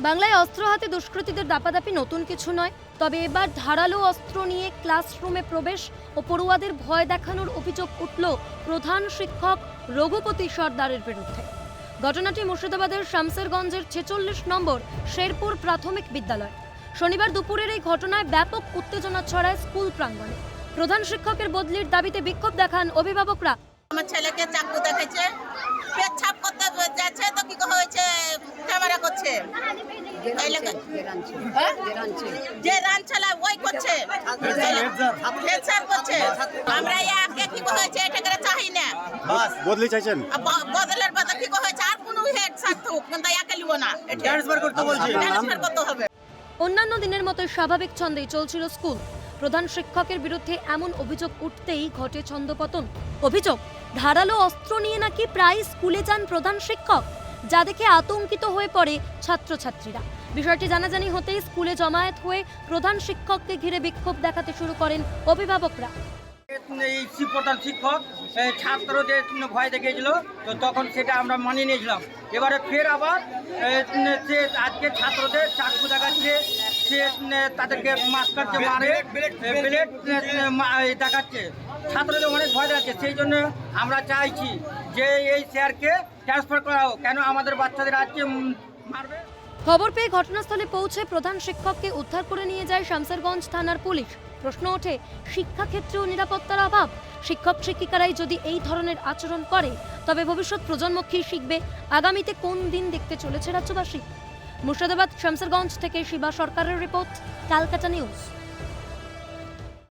বাংলায় অস্ত্র হাতে দুষ্কৃতীদের দাপাদাপি নতুন কিছু নয়, তবে এবার ধারালো অস্ত্র নিয়ে ক্লাসরুমে প্রবেশ ও পড়ুয়াদের ভয় দেখানোর অভিযোগ উঠল প্রধান শিক্ষক রঘুপতি সর্দারের বিরুদ্ধে। ঘটনাটি মুর্শিদাবাদের শামসেরগঞ্জের ছেচল্লিশ নম্বর শেরপুর প্রাথমিক বিদ্যালয়। শনিবার দুপুরের এই ঘটনায় ব্যাপক উত্তেজনা ছড়ায় স্কুল প্রাঙ্গণে। প্রধান শিক্ষকের বদলির দাবিতে বিক্ষোভ দেখান অভিভাবকরা। আমার ছেলেকে চাকু দেখেছে পেচ্ছাপ করতে যাচ্ছে তো কি হয়েছে ক্যামেরা করছে এই লোকে- হ্যাঁ? যে রান চালা ওই করছে। করছে। আমরা একে কি হয়েছে এটা করে চাই না। বদলি চাইছেন? বদলের বদল কি হয়েছে আর কোনো হেডসাপ থাকুক কিন্তু একে লিব না। ট্রান্সফার করতে বলছি। ট্রান্সফার করতে হবে। অন্যান্য দিনের মতো স্বাভাবিক ছন্দেই চলছিল স্কুল। প্রধান শিক্ষকের বিরুদ্ধে এমন অভিযোগ উঠতেই ঘটে ছন্দপতন। অভিযোগ ধারালো অস্ত্র নিয়ে নাকি প্রায় স্কুলে যান প্রধান শিক্ষক যা দেখে আতঙ্কিত হয়ে পড়ে ছাত্রছাত্রীরা। বিষয়টি জানাজানি হতেই স্কুলে জমায়েত হয়ে প্রধান শিক্ষককে ঘিরে বিক্ষোভ দেখাতে শুরু করেন অভিভাবকরা। এই প্রধান শিক্ষক ছাত্রদের ভয় দেখিয়েছিল তো তখন সেটা আমরা মানিয়ে নিয়েছিলাম। এবারে ফের আবার সে আজকে ছাত্রদের চাকু দেখাচ্ছে সে তাদেরকে মাস্ক কাটছে মারে ব্লেড দেখাচ্ছে। ছাত্রদের অনেক ভয় দেখাচ্ছে সেই জন্য আমরা চাইছি যে এই স্যারকে ট্রান্সফার করা হোক কেন আমাদের বাচ্চাদের আজকে মারবে? খবর পেয়ে ঘটনাস্থলে পৌঁছে প্রধান শিক্ষককে উদ্ধার করে নিয়ে যায় শামসেরগঞ্জ থানার পুলিশ। প্রশ্ন ওঠে শিক্ষাক্ষেত্রেও নিরাপত্তার অভাব? শিক্ষক শিক্ষিকারাই যদি এই ধরনের আচরণ করে, তবে ভবিষ্যৎ প্রজন্ম কি শিখবে? আগামীতে কোন দিন দেখতে চলেছে রাজ্যবাসী? মুর্শিদাবাদ, শামসেরগঞ্জ থেকে শিবা সরকারের রিপোর্ট ক্যালকাটা নিউজ।